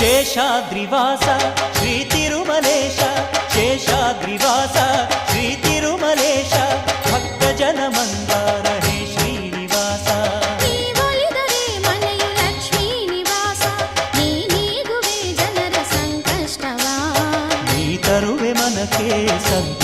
శేషాద్రివాస శ్రీ తిరుమలేశ శేషాద్రివాస శ్రీ తిరుమలేశ భక్తజన మందార హే శ్రీనివాస. నీ తరువే మనకే సంత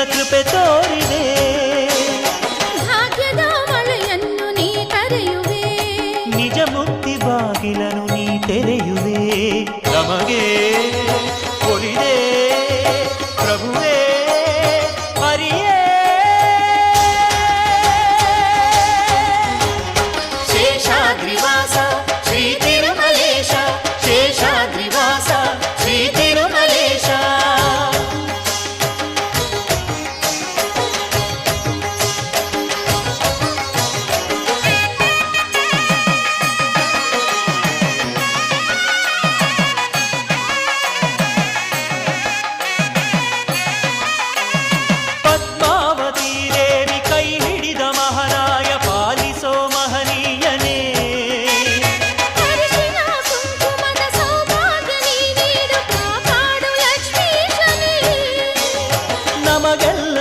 ಕೃಪೆ ತೋರಿದೆ ಭಾಗ್ಯದ ಮಳೆಯನ್ನು ನೀ ಕರೆಯುವೆ ನಿಜ ಮುಕ್ತಿ ಬಾಗಿಲನು ನೀ ತೆರೆಯುವೆ ನಮಗೆ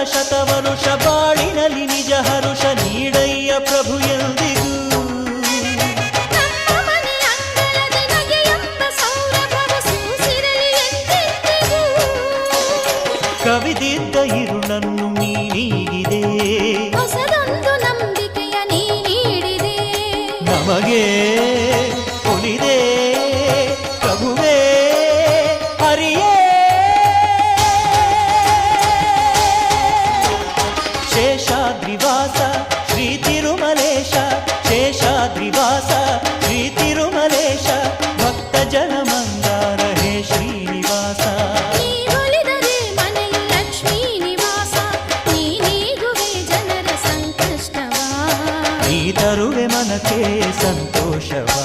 ಶತವರುಷ ಬಾಳಿನಲ್ಲಿ ನಿಜ ಹರುಷ ನೀಡಯ್ಯ ಪ್ರಭು ಎಂದಿಗೂ. ಕವಿದಿದ್ದ ಶ್ರೀನಿವಾಸ ನೀ ಒಲಿದರೆ ಮನೆಯು ಲಕ್ಷ್ಮೀ ನಿವಾಸ ನೀ ನೀಗುವೆ ಜನರ ಸಂಕಷ್ಟವ ನೀ ತರುವೆ ಮನಕ್ಕೆ ಸಂತೋಷವಾ